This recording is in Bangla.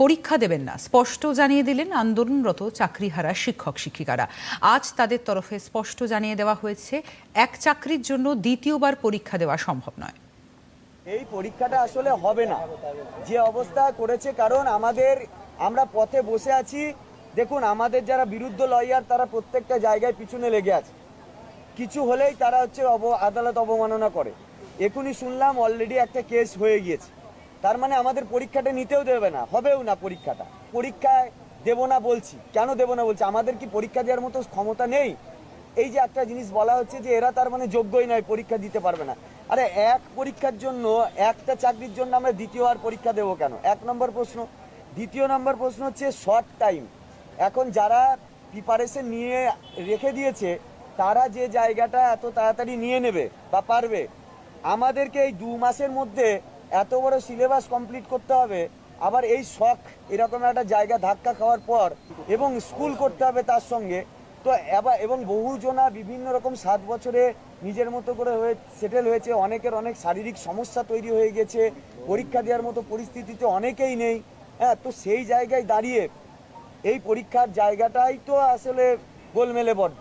পরীক্ষা দেবেন না। স্পষ্ট জানিয়ে দিলেন আন্দোলনরত চাকরিহারা শিক্ষক শিক্ষিকারা। আজ তাদের তরফে স্পষ্ট জানিয়ে দেওয়া হয়েছে, এক চাকরির জন্য দ্বিতীয়বার পরীক্ষা দেওয়া সম্ভব নয়। এই পরীক্ষাটা আসলে হবে না। যে অবস্থা করেছে কারণ আমাদের, আমরা পথে বসে আছি। দেখুন, আমাদের যারা বিরুদ্ধ লয়ার, তারা প্রত্যেকটা জায়গায় পিছনে লেগে আছে। কিছু হলেই তারা হচ্ছে আদালত অবমাননা করে। এখনই শুনলাম অলরেডি একটা কেস হয়ে গিয়েছে। তার মানে আমাদের পরীক্ষাটা নিতেও দেবে না, হবেও না পরীক্ষাটা। পরীক্ষায় দেব না বলছি। কেন দেব না বলছি? আমাদের কি পরীক্ষা দেওয়ার মতো ক্ষমতা নেই? এই যে একটা জিনিস বলা হচ্ছে যে এরা তার মানে যোগ্যই নয়, পরীক্ষা দিতে পারবে না। আরে এক পরীক্ষার জন্য একটা চাকরির জন্য আমরা দ্বিতীয়বার পরীক্ষা দেবো কেন? এক নম্বর প্রশ্ন। দ্বিতীয় নম্বর প্রশ্ন হচ্ছে শর্ট টাইম এখন যারা প্রিপারেশন নিয়ে রেখে দিয়েছে, তারা যে জায়গাটা এত তাড়াতাড়ি নিয়ে নেবে বা পারবে, আমাদেরকে এই দু মাসের মধ্যে এত বড় সিলেবাস কমপ্লিট করতে হবে, আবার এই শখ এরকম একটা জায়গা ধাক্কা খাওয়ার পর এবং স্কুল করতে হবে তার সঙ্গে। তো এবার এবং বহুজনা বিভিন্ন রকম সাত বছরে নিজের মতো করে হয়ে সেটেল হয়েছে। অনেকের অনেক শারীরিক সমস্যা তৈরি হয়ে গেছে, পরীক্ষা দেওয়ার মতো পরিস্থিতিতে অনেকেই নেই। হ্যাঁ তো সেই জায়গায় দাঁড়িয়ে এই পরীক্ষার জায়গাটাই তো আসলে গোলমেলে বড্ড।